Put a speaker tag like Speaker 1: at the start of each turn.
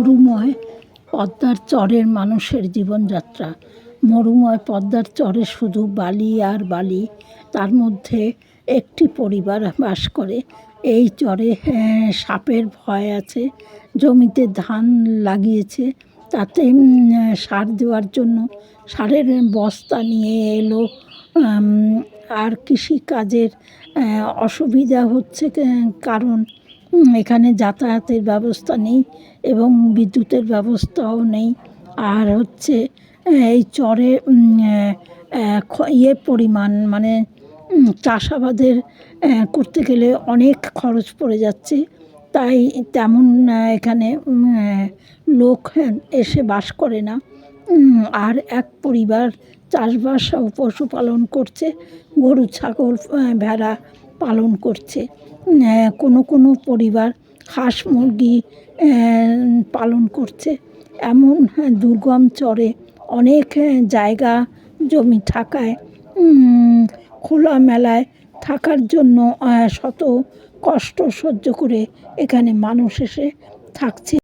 Speaker 1: মরুময় পদ্মার চরের মানুষের জীবনযাত্রা। মরুময় পদ্মার চরে শুধু বালি আর বালি, তার মধ্যে একটি পরিবার বাস করে। এই চরে সাপের ভয় আছে, জমিতে ধান লাগিয়েছে, তাতে সার দেওয়ার জন্য। সারের বস্তা নিয়ে এলো আর কৃষিকাজের অসুবিধা হচ্ছে কারণ এখানে যাতায়াতের ব্যবস্থা নেই এবং বিদ্যুতের ব্যবস্থাও নেই। আর হচ্ছে এই চরে উম, আহ, আহ, খ- ইয়ে পরিমাণ মানে চাষাবাদের করতে গেলে অনেক খরচ পড়ে যাচ্ছে। তাই তেমন এখানে লোক এসে বাস করে না। আর এক পরিবার চাষবাস ও পশুপালন করছে গরু ছাগল ভেড়া পালন করছে। কোনো কোনো পরিবার হাঁস মুরগি পালন করছে। এমন হ্যাঁ, দুর্গম চরে অনেক জায়গা জমি থাকায় উম, খোলামেলায় থাকার জন্য শত কষ্ট সহ্য করে এখানে মানুষ এসে থাকছে।